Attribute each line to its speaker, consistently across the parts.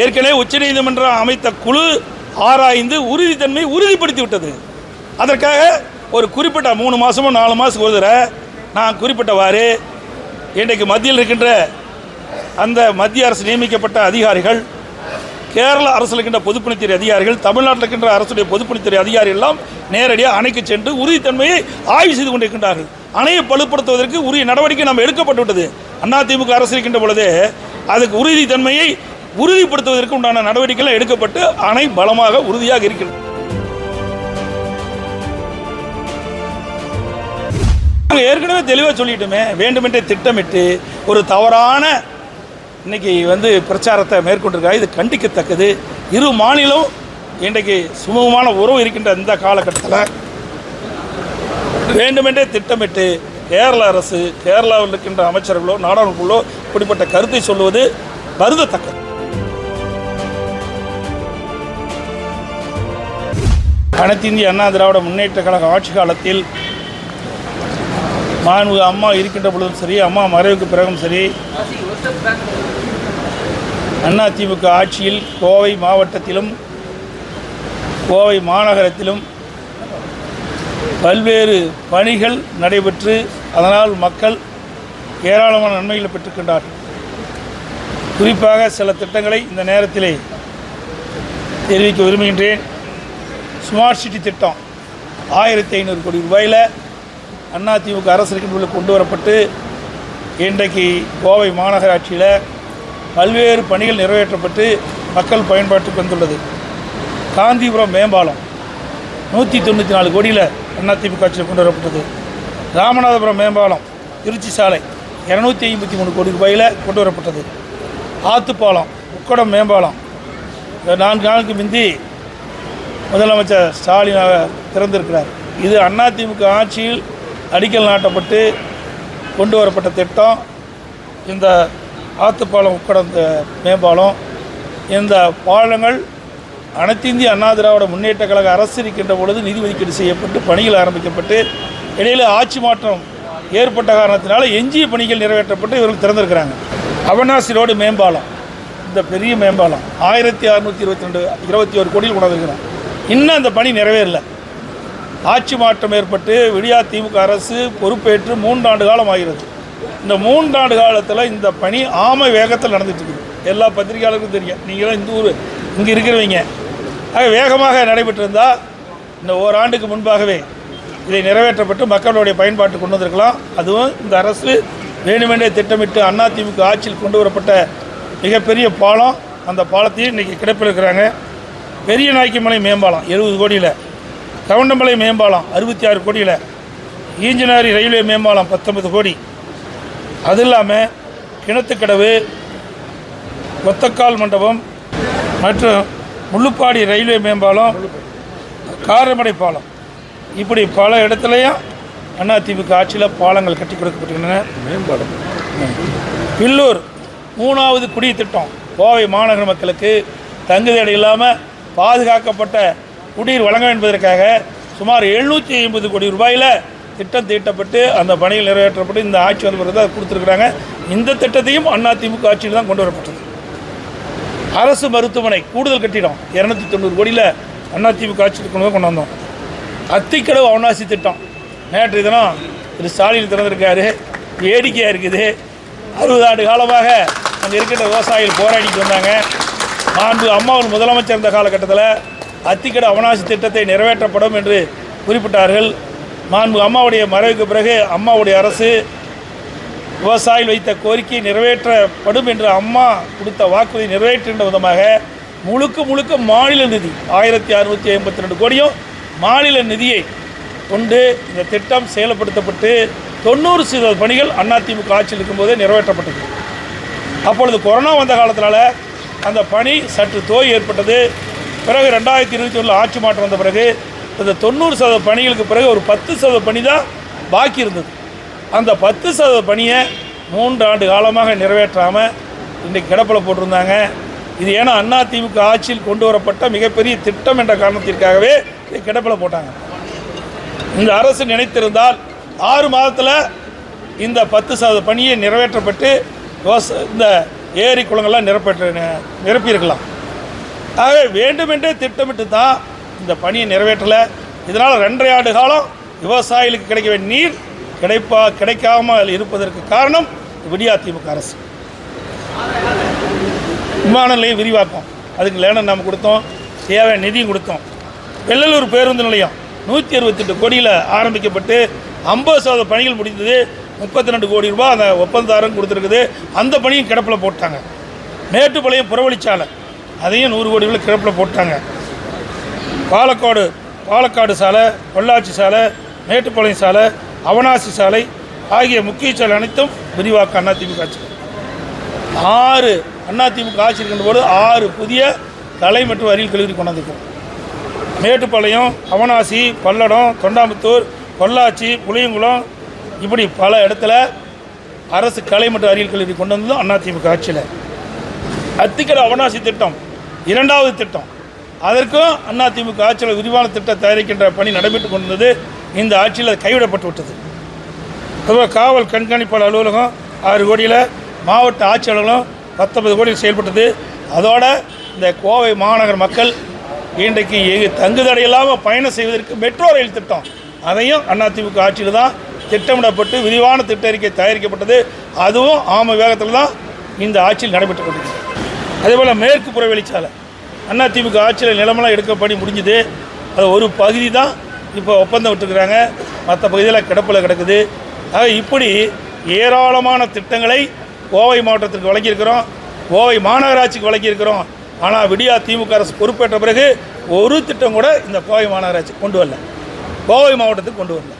Speaker 1: ஏற்கனவே உச்சநீதிமன்றம் அமைத்த குழு ஆராய்ந்து உறுதித்தன்மை உறுதிப்படுத்தி விட்டது அதற்காக ஒரு குறிப்பிட்ட மூணு மாதமோ நாலு மாதத்துக்கு ஒரு தடவை நான் குறிப்பிட்டவாறு இன்றைக்கு மத்தியில் இருக்கின்ற அந்த மத்திய அரசு நியமிக்கப்பட்ட அதிகாரிகள் கேரள அரசில் இருக்கின்ற பொதுப்பணித்துறை அதிகாரிகள் தமிழ்நாட்டில் இருக்கின்ற அரசுடைய பொதுப்பணித்துறை அதிகாரிகள் எல்லாம் நேரடியாக அணைக்கு சென்று உறுதித்தன்மையை ஆய்வு செய்து கொண்டிருக்கின்றார்கள். அணையை பலுப்படுத்துவதற்கு உரிய நடவடிக்கை நாம் எடுக்கப்பட்டு விட்டது அதிமுக அரசு இருக்கின்ற பொழுது அதுக்கு உறுதித்தன்மையை உறுதிப்படுத்துவதற்கு உண்டான நடவடிக்கைகள் எடுக்கப்பட்டு அணை பலமாக உறுதியாக இருக்கிறது. நாங்கள் ஏற்கனவே தெளிவாக சொல்லிட்டோமே வேண்டுமென்றே திட்டமிட்டு ஒரு தவறான இன்னைக்கு வந்து பிரச்சாரத்தை மேற்கொண்டிருக்காங்க. இது கண்டிக்கத்தக்கது. இரு மாநிலம் இன்றைக்கு சுமூகமான உறவு இருக்கின்ற இந்த காலகட்டத்தில் வேண்டுமென்றே திட்டமிட்டு கேரள அரசு கேரளாவில் இருக்கின்ற அமைச்சர்களோ நாடாளுமன்றங்களோ இப்படிப்பட்ட கருத்தை சொல்லுவது வருதத்தக்கது. அனைத்திந்திய அண்ணா திராவிட முன்னேற்ற கழக ஆட்சி காலத்தில் மாண்பு அம்மா இருக்கின்ற பொழுதும் சரி அம்மா மறைவுக்கு பிறகும் சரி அண்ணா திமுக ஆட்சியில் கோவை மாவட்டத்திலும் கோவை மாநகரத்திலும் பல்வேறு பணிகள் நடைபெற்று அதனால் மக்கள் ஏராளமான நன்மைகளை பெற்றுக்கொண்டார்கள் குறிப்பாக சில திட்டங்களை இந்த நேரத்திலே தெரிவிக்க விரும்புகின்றேன். ஸ்மார்ட் சிட்டி திட்டம். ஆயிரத்தி ஐநூறு கோடி ரூபாயில் அதிமுக அரசு இருக்கின்ற கொண்டு வரப்பட்டு இன்றைக்கு கோவை மாநகராட்சியில் பல்வேறு பணிகள் நிறைவேற்றப்பட்டு மக்கள் பயன்பாட்டுக்கு வந்துள்ளது. காந்திபுரம் மேம்பாலம் நூற்றி தொண்ணூற்றி நாலு கோடியில் அதிமுக ஆட்சியில் கொண்டு வரப்பட்டது ராமநாதபுரம் மேம்பாலம் திருச்சி சாலை இரநூத்தி ஐம்பத்தி மூணு கோடி ரூபாயில் கொண்டு வரப்பட்டது ஆத்துப்பாலம் உக்கடம் மேம்பாலம் இந்த நான்கு நாளுக்கு முந்தி முதலமைச்சர் ஸ்டாலினாக திறந்திருக்கிறார். இது அதிமுக ஆட்சியில் அடிக்கல் நாட்டப்பட்டு கொண்டு வரப்பட்ட திட்டம். இந்த ஆத்துப்பாலம் உட்கடந்த மேம்பாலம். இந்த பாலங்கள் அனைத்திந்திய அண்ணா திராவிட முன்னேற்ற கழக அரசு இருக்கின்ற பொழுது நிதி ஒதுக்கீடு செய்யப்பட்டு பணிகள் ஆரம்பிக்கப்பட்டு இடையில் ஆட்சி மாற்றம் ஏற்பட்ட காரணத்தினால எஞ்சிய பணிகள் நிறைவேற்றப்பட்டு இவர்கள் திறந்திருக்கிறாங்க. அவனாசி ரோடு மேம்பாலம். இந்த பெரிய மேம்பாலம் ஆயிரத்தி அறுநூற்றி இருபத்தி ரெண்டு இருபத்தி ஒரு கோடியில் கொண்டாந்துருக்கிறான் இன்னும் அந்த பணி நிறைவேறல. ஆட்சி மாற்றம் ஏற்பட்டு விடியா திமுக அரசு பொறுப்பேற்று மூன்றாண்டு காலம் ஆகிறது. இந்த மூன்றாண்டு காலத்தில் இந்த பணி ஆமை வேகத்தில் நடந்துட்டு இருக்குது எல்லா பத்திரிகையாளருக்கும் தெரியும். நீங்களும் இந்த ஊர் இங்கே இருக்கிறவங்க. ஆக வேகமாக நடைபெற்றிருந்தால் இந்த ஓராண்டுக்கு முன்பாகவே இதை நிறைவேற்றப்பட்டு மக்களுடைய பயன்பாட்டு கொண்டு வந்திருக்கலாம். அதுவும் இந்த அரசு வேணுமென்றே திட்டமிட்டு அதிமுக ஆட்சியில் கொண்டு வரப்பட்ட மிகப்பெரிய பாலம். அந்த பாலத்தையும் இன்றைக்கி கிடப்பில் இருக்கிறாங்க. பெரிய நாய்க்குமலை மேம்பாலம் எழுபது கோடியில். கவுண்டமலை மேம்பாலம் அறுபத்தி ஆறு கோடியில். ஈஞ்சனாரி ரயில்வே மேம்பாலம் பத்தொன்பது கோடி. அது இல்லாமல் கிணத்துக்கடவு கொத்தக்கால் மண்டபம் மற்றும் முள்ளுப்பாடி ரயில்வே மேம்பாலம் காரமடை பாலம். இப்படி பல இடத்துலையும் அதிமுக ஆட்சியில் பாலங்கள் கட்டி கொடுக்கப்பட்டுள்ளன மேம்பாலம். பில்லூர் மூணாவது குடிய திட்டம் கோவை மாநகர மக்களுக்கு தங்குதடை இல்லாமல் பாதுகாக்கப்பட்ட குடிநீர் வழங்க என்பதற்காக சுமார் எழுநூற்றி ஐம்பது கோடி ரூபாயில் திட்டம் தீட்டப்பட்டு அந்த பணிகள் நிறைவேற்றப்பட்டு இந்த ஆட்சி வந்த பிறகு அதை கொடுத்துருக்குறாங்க. இந்த திட்டத்தையும் அதிமுக ஆட்சியில் தான் கொண்டு வரப்பட்டது. அரசு மருத்துவமனை கூடுதல் கட்டிடம் இரநூத்தி தொண்ணூறு கோடியில் அதிமுக ஆட்சியில் கொண்டு கொண்டு வந்தோம் அத்திக்கடவு அவனாசி திட்டம். நேற்று தினம் திரு ஸ்டாலின் திறந்திருக்காரு. வேடிக்கையாக இருக்குது. அறுபது ஆண்டு காலமாக அங்கே இருக்கின்ற விவசாயிகள் போராடிட்டு வந்தாங்க. மாண்பு அம்மாவில் முதலமைச்சர் இருந்த காலகட்டத்தில் அத்திக்கட அவனாசி திட்டத்தை நிறைவேற்றப்படும் என்று குறிப்பிட்டார்கள். மாண்பு அம்மாவுடைய மறைவுக்கு பிறகு அம்மாவுடைய அரசு விவசாயிகள் வைத்த கோரிக்கை நிறைவேற்றப்படும் என்று அம்மா கொடுத்த வாக்குறுதி நிறைவேற்றுகின்ற விதமாக முழுக்க முழுக்க மாநில நிதி ஆயிரத்தி அறுநூற்றி ஐம்பத்தி ரெண்டு கோடியும் மாநில நிதியை கொண்டு இந்த திட்டம் செயல்படுத்தப்பட்டு தொண்ணூறு சதவீத பணிகள் அதிமுக ஆட்சியில் இருக்கும்போதே நிறைவேற்றப்பட்டது அப்பொழுது கொரோனா வந்த காலத்தினால அந்த பணி சற்று தோய் ஏற்பட்டது. பிறகு ரெண்டாயிரத்தி இருபத்தி ஒன்றில் ஆட்சி மாற்றம் வந்த பிறகு இந்த தொண்ணூறு சதவீத பணிகளுக்கு பிறகு ஒரு பத்து சதவீத பணி தான் பாக்கி இருந்தது. அந்த பத்து சதவீத பணியை மூன்று ஆண்டு காலமாக நிறைவேற்றாமல் இன்றைக்கு கிடப்பில் போட்டிருந்தாங்க. இது ஏன்னா அதிமுக ஆட்சியில் கொண்டு வரப்பட்ட மிகப்பெரிய திட்டம் என்ற காரணத்திற்காகவே இதை கிடப்பில் போட்டாங்க. இந்த அரசு நினைத்திருந்தால் ஆறு மாதத்தில் இந்த பத்து சதவீத பணியை நிறைவேற்றப்பட்டு இந்த ஏரி குளங்கள்லாம் நிரப்பற்ற நிரப்பியிருக்கலாம். ஆகவே வேண்டுமென்றே திட்டமிட்டு தான் இந்த பணியை நிறைவேற்றலை. இதனால் ரெண்டரை ஆண்டு காலம் விவசாயிகளுக்கு கிடைக்க வேண்டிய நீர் கிடைப்பா கிடைக்காமல் இருப்பதற்கு காரணம் விடியா திமுக அரசு. விமான நிலையம் விரிவாக்கம். அதுக்கு லேனர் நாம் கொடுத்தோம். தேவையான நிதியும் கொடுத்தோம். வெள்ளலூர் பேருந்து நிலையம் நூற்றி அறுபத்தெட்டு கோடியில் ஆரம்பிக்கப்பட்டு ஐம்பது சதவீத பணிகள் முடிந்தது. முப்பத்தி ரெண்டு கோடி ரூபாய் அந்த ஒப்பந்ததாரம் கொடுத்துருக்குது. அந்த பணியும் கிடப்பில் போட்டாங்க. மேட்டுப்பாளையம் புறவழிச்சாலை. அதையும் நூறு கோடி ரூபாய் கிடப்பில் போட்டாங்க. பாலக்காடு பாலக்காடு சாலை பொள்ளாச்சி சாலை மேட்டுப்பாளையம் சாலை அவனாசி சாலை ஆகிய முக்கிய சாலை அனைத்தும் விரிவாக்க அதிமுக ஆட்சி. ஆறு அதிமுக ஆட்சி இருக்கின்ற போது ஆறு புதிய கலை மற்றும் அறிவியல் கல்லூரி கொண்டாந்துருக்கோம். மேட்டுப்பாளையம் அவனாசி பல்லடம் தொண்டாமுத்தூர் பொள்ளாச்சி புளியங்குளம் இப்படி பல இடத்துல அரசு கலை மற்றும் அறிவியல் கல்லூரி கொண்டு வந்ததும் அதிமுக ஆட்சியில். அத்திக்கட அவனாசி திட்டம் இரண்டாவது திட்டம். அதற்கும் அதிமுக ஆட்சியில் விரிவான திட்டம் தயாரிக்கின்ற பணி நடைபெற்று கொண்டது இந்த ஆட்சியில் அது கைவிடப்பட்டு விட்டது. அதுபோல் காவல் கண்காணிப்பாளர் அலுவலகம் ஆறு கோடியில் மாவட்ட ஆட்சியாளர்களும் பத்தொன்பது கோடியில் செயல்பட்டது. அதோட இந்த கோவை மாநகர மக்கள் இன்றைக்கு எ- தங்குதடை இல்லாமல் பயணம் செய்வதற்கு மெட்ரோ ரயில் திட்டம். அதையும் அதிமுக ஆட்சியில் தான் திட்டமிடப்பட்டு விரிவான திட்ட அறிக்கை தயாரிக்கப்பட்டது. அதுவும் ஆம வேகத்தில் தான் இந்த ஆட்சியில் நடைபெற்று கொண்டிருக்கிறது அதேபோல் மேற்கு புறவெளிச்சாலை. அதிமுக ஆட்சியில் நிலமெல்லாம் எடுக்க பணி முடிஞ்சுது. அது ஒரு பகுதி தான் இப்போ ஒப்பந்தம் விட்டுருக்குறாங்க. மற்ற பகுதியில் கிடப்பில் கிடக்குது. ஆக இப்படி ஏராளமான திட்டங்களை கோவை மாவட்டத்திற்கு வழங்கியிருக்கிறோம். கோவை மாநகராட்சிக்கு வழங்கியிருக்கிறோம். ஆனால் விடியா திமுக அரசு பொறுப்பேற்ற பிறகு ஒரு திட்டம் கூட இந்த கோவை மாநகராட்சி கொண்டு வரல. கோவை மாவட்டத்துக்கு கொண்டு வரல.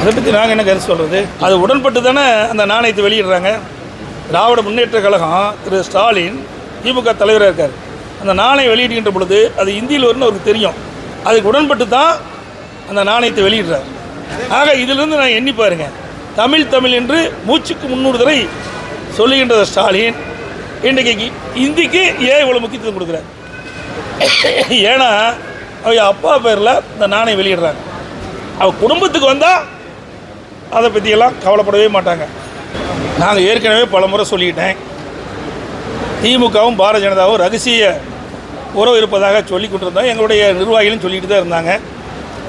Speaker 1: அதை பற்றி நாங்கள் என்ன கருத்து சொல்கிறது அது உடன்பட்டு தானே அந்த நாணயத்தை வெளியிடுறாங்க. திராவிட முன்னேற்ற கழகம் திரு ஸ்டாலின் திமுக தலைவராக இருக்கார். அந்த நாணயம் வெளியிடுகின்ற பொழுது அது இந்தியில் வரும்னு அவருக்கு தெரியும். அதுக்கு உடன்பட்டு தான் அந்த நாணயத்தை வெளியிடுறார். ஆக இதிலிருந்து நான் எண்ணி பாருங்க. தமிழ் தமிழ் என்று மூச்சுக்கு முன்னூறு தடவை சொல்லுகின்ற ஸ்டாலின் இன்றைக்கு இந்திக்கு ஏன் இவ்வளோ முக்கியத்துவம் கொடுக்குறார்? ஏன்னா அவங்க அப்பா பேரில் இந்த நாணயம் வெளியிடுறாங்க. அவள் குடும்பத்துக்கு வந்தால் அதை பற்றியெல்லாம் கவலைப்படவே மாட்டாங்க. நாங்கள் ஏற்கனவே பல முறை சொல்லிக்கிட்டேன். திமுகவும் பாரதிய ஜனதாவும் ரகசிய உறவு இருப்பதாக சொல்லி கொண்டிருந்தோம். எங்களுடைய நிர்வாகிகளும் சொல்லிட்டு தான் இருந்தாங்க.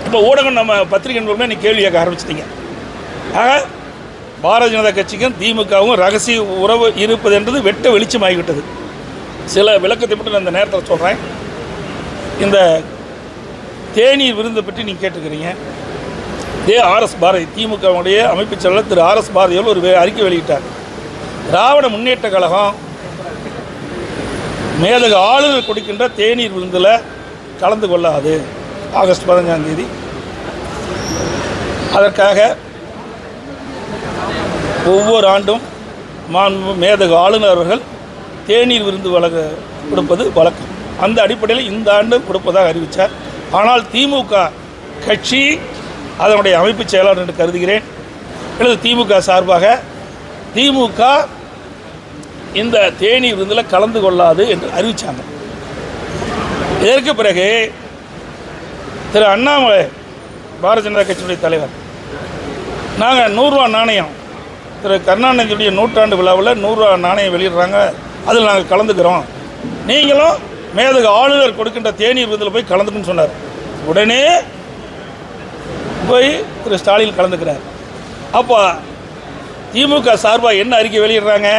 Speaker 1: இப்போ ஊடகம் நம்ம பத்திரிகை நண்பர்களுமே நீ கேள்வி கேட்க ஆரம்பிச்சிட்டீங்க. ஆக பாரதிய ஜனதா கட்சிக்கும் திமுகவும் ரகசிய உறவு இருப்பது என்றது வெட்ட வெளிச்சமாகிவிட்டது. சில விளக்கத்தை மட்டும் நான் இந்த நேரத்தில் சொல்கிறேன் இந்த தேநீர் விருந்தை பற்றி நீங்கள் கேட்டுக்கிறீங்க இதே ஆர்எஸ் பாரதி திமுகவுடைய அமைப்புச் செயலாளர் திரு ஆர்எஸ் பாரதியோடு ஒரு அறிக்கை வெளியிட்டார். திராவிட முன்னேற்ற கழகம் மேலக ஆளுநர் கொடுக்கின்ற தேநீர் விருந்தில் கலந்து கொள்ளாது. ஆகஸ்ட் பதினஞ்சாம் தேதி. அதற்காக ஒவ்வொரு ஆண்டும் மாண்பு மேதக ஆளுநர் அவர்கள் தேநீர் விருந்து வழங்க கொடுப்பது வழக்கம். அந்த அடிப்படையில் இந்த ஆண்டு கொடுப்பதாக அறிவித்தார் ஆனால் திமுக கட்சி அதனுடைய அமைப்புச் செயலாளர் என்று கருதுகிறேன். எனது திமுக சார்பாக திமுக இந்த தேனி விருந்தில் கலந்து கொள்ளாது என்று அறிவித்தாங்க இதற்கு பிறகு திரு அண்ணாமலை பாரதிய ஜனதா கட்சியுடைய தலைவர் நாங்கள் நூறுரூவா நாணயம் திரு கருணாநிதியுடைய நூற்றாண்டு விழாவில் நூறுரூவா நாணயம் வெளியிடுறாங்க. அதில் நாங்கள் கலந்துக்கிறோம். நீங்களும் மேதகு ஆளுநர் கொடுக்கின்ற தேநீர் விருதில் போய் கலந்துக்குன்னு சொன்னார். உடனே போய் திரு ஸ்டாலின் கலந்துக்கிறார். அப்போ திமுக சார்பாக என்ன அறிக்கை வெளியிடுறாங்க?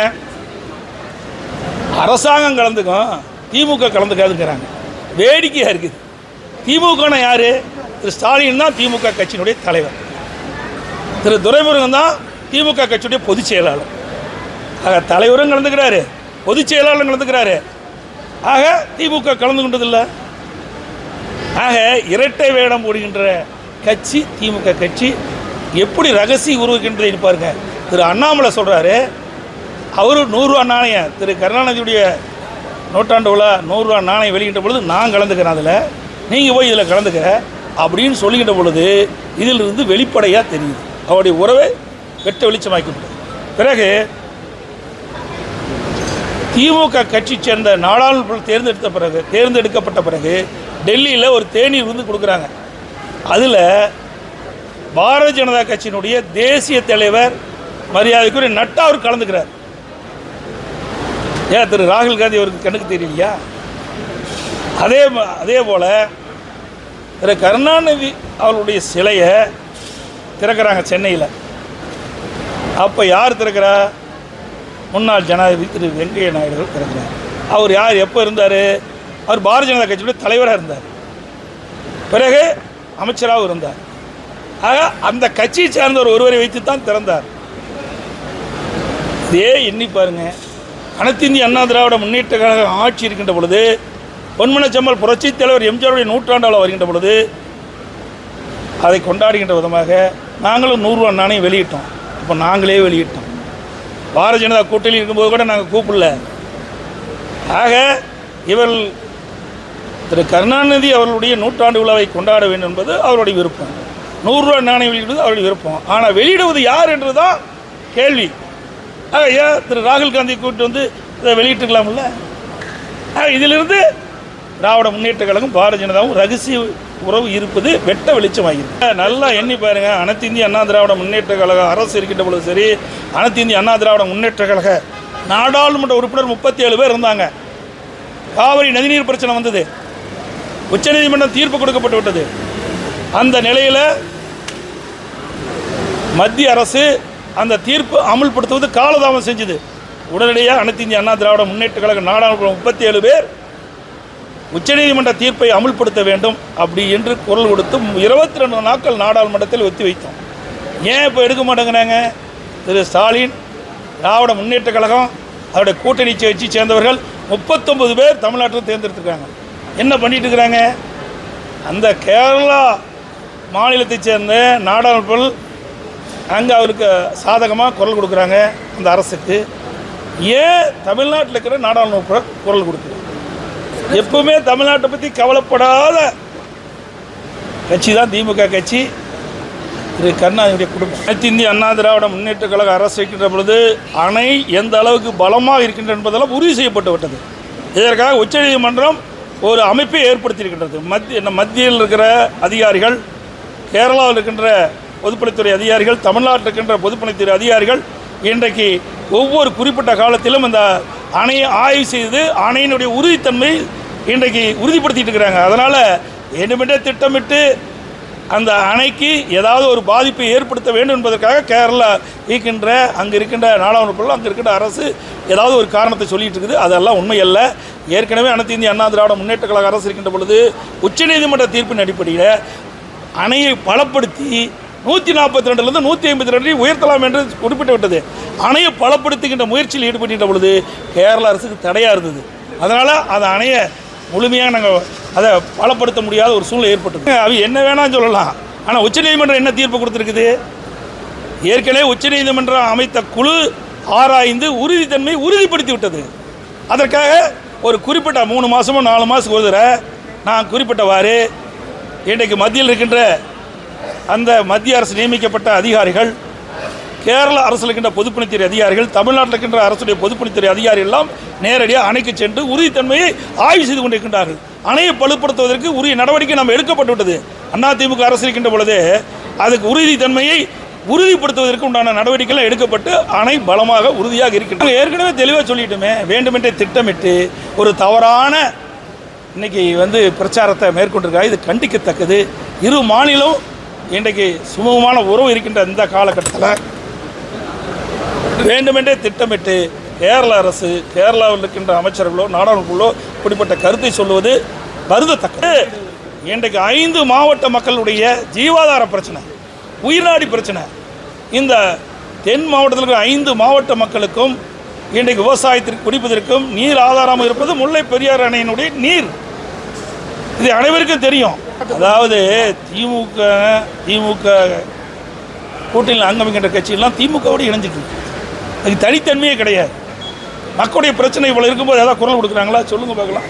Speaker 1: அரசாங்கம் கலந்துக்கும் திமுக கலந்துக்காதுங்கிறாங்க. வேடிக்கையாக இருக்குது. திமுகனா யார்? திரு ஸ்டாலின் தான் திமுக கட்சியினுடைய தலைவர். திரு துரைமுருகன் தான் திமுக கட்சியுடைய பொதுச் செயலாளர். ஆக தலைவரும் கலந்துக்கிறாரு பொதுச் செயலாளரும் கலந்துக்கிறாரு. ஆக திமுக கலந்து கொண்டதில்லை ஆக இரட்டை வேடம் போடுகின்ற கட்சி திமுக கட்சி எப்படி ரகசியம் உருவாக்கின்றதை பாருங்க. திரு அண்ணாமலை சொல்கிறாரு அவரு நூறுரூவா நாணயம் திரு கருணாநிதியுடைய நூற்றாண்டு விழா நூறுரூவா நாணயம் வெளியிட்ட பொழுது நான் கலந்துக்கிறேன் அதில். நீங்கள் போய் இதில் கலந்துக்க அப்படின்னு சொல்லிக்கிட்ட பொழுது இதிலிருந்து வெளிப்படையாக தெரியுது. அவருடைய உறவை வெட்ட வெளிச்சமாக்கிவிட்டது பிறகு திமுக கட்சி சேர்ந்த நாடாளுமன்ற தேர்ந்தெடுத்த பிறகு தேர்ந்தெடுக்கப்பட்ட பிறகு டெல்லியில் ஒரு தேநீர் விருந்து கொடுக்குறாங்க. அதில் பாரதிய ஜனதா கட்சியினுடைய தேசிய தலைவர் மரியாதைக்குரிய நட்டா அவர் கலந்துக்கிறார். ஏன் திரு ராகுல் காந்தி அவருக்கு கண்ணுக்கு தெரியலையா? அதே அதே போல் திரு கருணாநிதி அவருடைய சிலையை திறக்கிறாங்க சென்னையில். அப்போ யார் திறக்கிறா? முன்னாள் ஜனாதிபதி திரு வெங்கைய நாயுடு திறக்கிறார். அவர் யார்? எப்போ இருந்தார்? அவர் பாரதிய ஜனதா கட்சியுடைய தலைவராக இருந்தார். பிறகு அமைச்சராகவும் இருந்தார். ஆக அந்த கட்சியை சார்ந்தவர் ஒருவரை வைத்து தான் திறந்தார். இதே எண்ணி பாருங்க. அனைத்திந்திய அண்ணா திராவிட முன்னேற்ற கழக ஆட்சி இருக்கின்ற பொழுது பொன்மனச்செம்மல் புரட்சித் தலைவர் எம்ஜிஆருடைய நூற்றாண்டால் வருகின்ற பொழுது அதை கொண்டாடுகின்ற விதமாக நாங்களும் நூறுரூவா நாணயம் வெளியிட்டோம். இப்போ நாங்களே வெளியிட்டோம். பாரதிய ஜனதா கூட்டணி இருக்கும்போது கூட நாங்கள் கூப்பிடல. ஆக இவர்கள் திரு கருணாநிதி அவர்களுடைய நூற்றாண்டு விழாவை கொண்டாட வேண்டும் என்பது அவருடைய விருப்பம். நூறுரூவா நாணயம் வெளியிடுவது அவருடைய விருப்பம். ஆனால் வெளியிடுவது யார் என்று தான் கேள்வி. ஆக ஏன் திரு ராகுல் காந்தி கூப்பிட்டு வந்து இதை வெளியிட்டுக்கலாம்ல இதிலிருந்து திராவிட முன்னேற்ற கழகம் பாரதிய ஜனதாவும் ரகசிய உறவு இருப்பது வெட்ட வெளிச்சமாகிறது நல்லா எண்ணி பாருங்க. அனைத்து இந்திய அண்ணா திராவிட முன்னேற்ற கழக அரசு இருக்கின்ற பொழுது சரி அனைத்து இந்திய அண்ணா திராவிட முன்னேற்ற கழக நாடாளுமன்ற உறுப்பினர் முப்பத்தி ஏழு பேர் இருந்தாங்க. காவிரி நதிநீர் பிரச்சனை வந்தது. உச்சநீதிமன்றம் தீர்ப்பு கொடுக்கப்பட்டு விட்டது. அந்த நிலையில் மத்திய அரசு அந்த தீர்ப்பு அமுல்படுத்துவது காலதாமதம் செஞ்சது. உடனடியாக அனைத்து இந்திய அண்ணா திராவிட முன்னேற்ற கழக நாடாளுமன்ற முப்பத்தி ஏழு பேர் உச்சநீதிமன்ற தீர்ப்பை அமுல்படுத்த வேண்டும் அப்படி என்று குரல் கொடுத்து இருபத்தி ரெண்டு நாட்கள் நாடாளுமன்றத்தில் ஒத்தி வைத்தோம். ஏன் இப்போ எடுக்க மாட்டேங்கிறாங்க? திரு ஸ்டாலின் திராவிட முன்னேற்ற கழகம் அதோடைய கூட்டணி கட்சி சேர்ந்தவர்கள் முப்பத்தொம்பது பேர் தமிழ்நாட்டில் தேர்ந்தெடுத்துருக்காங்க. என்ன பண்ணிட்டு இருக்கிறாங்க? அந்த கேரளா மாநிலத்தைச் சேர்ந்த நாடாளுமன்ற அங்கே அவருக்கு சாதகமாக குரல் கொடுக்குறாங்க அந்த அரசுக்கு. ஏன் தமிழ்நாட்டில் இருக்கிற நாடாளுமன்ற குரல் கொடுக்குது? எப்பவுமே தமிழ்நாட்டை பற்றி கவலைப்படாத கட்சி தான் திமுக கட்சி. திரு கருணாநிதியுடைய குடும்பம். அனைத்து இந்திய அண்ணா திராவிட முன்னேற்ற கழக அரசு இருக்கின்ற பொழுது அணை எந்த அளவுக்கு பலமாக இருக்கின்ற என்பதெல்லாம் உறுதி செய்யப்பட்டு விட்டது. இதற்காக உச்சநீதிமன்றம் ஒரு அமைப்பை ஏற்படுத்தியிருக்கின்றது. மத்திய மத்தியில் இருக்கிற அதிகாரிகள் கேரளாவில் இருக்கின்ற பொதுப்பணித்துறை அதிகாரிகள் தமிழ்நாட்டில் இருக்கின்ற பொதுப்பணித்துறை அதிகாரிகள் இன்றைக்கு ஒவ்வொரு குறிப்பிட்ட காலத்திலும் அந்த அணையை ஆய்வு செய்து அணையினுடைய உறுதித்தன்மை இன்றைக்கு உறுதிப்படுத்திட்டு இருக்கிறாங்க. அதனால் வேண்டுமென்றே திட்டமிட்டு அந்த அணைக்கு ஏதாவது ஒரு பாதிப்பை ஏற்படுத்த வேண்டும் என்பதற்காக கேரளா இருக்கின்ற அங்கே இருக்கின்ற நாடாளுமன்ற அங்கே இருக்கின்ற அரசு ஏதாவது ஒரு காரணத்தை சொல்லிட்டு இருக்குது. அதெல்லாம் உண்மையல்ல ஏற்கனவே அனைத்து இந்திய அண்ணா திராவிட முன்னேற்ற கழக அரசு இருக்கின்ற பொழுது உச்சநீதிமன்ற தீர்ப்பின் அடிப்படையில் அணையை பலப்படுத்தி நூற்றி நாற்பத்தி ரெண்டுலேருந்து நூற்றி ஐம்பத்தி ரெண்டு உயர்த்தலாம் என்று குறிப்பிட்டு விட்டது. அணையை பலப்படுத்துகின்ற முயற்சியில் ஈடுபட்டுகின்ற பொழுது கேரள அரசுக்கு தடையாக இருந்தது. அதனால் அந்த அணையை முழுமையாக நாங்கள் அதை பலப்படுத்த முடியாத ஒரு சூழ்நிலை ஏற்பட்டது அது என்ன வேணாலும் சொல்லலாம். ஆனால் உச்சநீதிமன்றம் என்ன தீர்ப்பு கொடுத்துருக்குது? ஏற்கனவே உச்சநீதிமன்றம் அமைத்த குழு ஆராய்ந்து உறுதித்தன்மை உறுதிப்படுத்தி விட்டது அதற்காக ஒரு குறிப்பிட்ட மூணு மாதமோ நாலு மாதத்துக்கு ஒரு தடவை நான் குறிப்பிட்டவாறு இன்றைக்கு மத்தியில் இருக்கின்ற அந்த மத்திய அரசு நியமிக்கப்பட்ட அதிகாரிகள் கேரள அரசில் இருக்கின்ற பொதுப்பணித்துறை அதிகாரிகள் தமிழ்நாட்டில் இருக்கின்ற அரசுடைய பொதுப்பணித்துறை அதிகாரிகள் எல்லாம் நேரடியாக அணைக்கு சென்று உறுதித்தன்மையை ஆய்வு செய்து கொண்டிருக்கின்றார்கள். அணையை பலுப்படுத்துவதற்கு உரிய நடவடிக்கை நம்ம எடுக்கப்பட்டுவிட்டது அதிமுக அரசு இருக்கின்ற பொழுது அதுக்கு உறுதித்தன்மையை உறுதிப்படுத்துவதற்கு உண்டான நடவடிக்கைகள் எடுக்கப்பட்டு அணை பலமாக உறுதியாக இருக்கின்றன ஏற்கனவே தெளிவாக சொல்லிட்டுமே வேண்டுமென்றே திட்டமிட்டு ஒரு தவறான இன்னைக்கு வந்து பிரச்சாரத்தை மேற்கொண்டிருக்காங்க. இது கண்டிக்கத்தக்கது. இரு மாநிலம் இன்றைக்கு சுமூகமான உறவு இருக்கின்ற இந்த காலகட்டத்தில் வேண்டுமென்றே திட்டமிட்டு கேரள அரசு கேரளாவில் இருக்கின்ற அமைச்சர்களோ நாடாளுமன்றங்களோ இப்படிப்பட்ட கருத்தை சொல்லுவது வருதத்தக்கது இன்றைக்கு ஐந்து மாவட்ட மக்களுடைய ஜீவாதார பிரச்சனை உயிர்நாடி பிரச்சனை. இந்த தென் மாவட்டத்தில் இருக்கிற ஐந்து மாவட்ட மக்களுக்கும் இன்றைக்கு விவசாயத்திற்கு குடிப்பதற்கும் நீர் ஆதாரமாக இருப்பது முல்லை பெரியார் அணையினுடைய நீர். இது அனைவருக்கும் தெரியும். அதாவது திமுக திமுக கூட்டணியில் அங்கமிக்கின்ற கட்சியெல்லாம் திமுகவோடு இணைஞ்சிட்டு அது தனித்தன்மையே கிடையாது. மக்களுடைய பிரச்சனை இவ்வளோ இருக்கும்போது ஏதாவது குரல் கொடுக்குறாங்களா? சொல்லுங்கள் பார்க்கலாம்.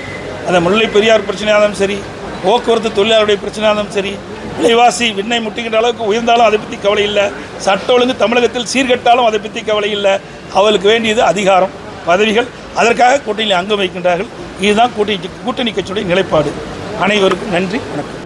Speaker 1: அந்த முல்லை பெரியார் பிரச்சனையாக இருந்தாலும் சரி போக்குவரத்து தொழிலாளருடைய பிரச்சனையாக இருந்தாலும் சரி விலைவாசி விண்ணை முட்டுகின்ற அளவுக்கு உயர்ந்தாலும் அதை பற்றி கவலை இல்லை. சட்ட ஒழுங்கு தமிழகத்தில் சீர்கட்டாலும் அதை பற்றி கவலை இல்லை. அவளுக்கு வேண்டியது அதிகாரம் பதவிகள். அதற்காக கூட்டணியில் அங்கம் வைக்கின்றார்கள் இதுதான் கூட்டணி கூட்டணி கட்சியுடைய நிலைப்பாடு. அனைவருக்கும் நன்றி வணக்கம்.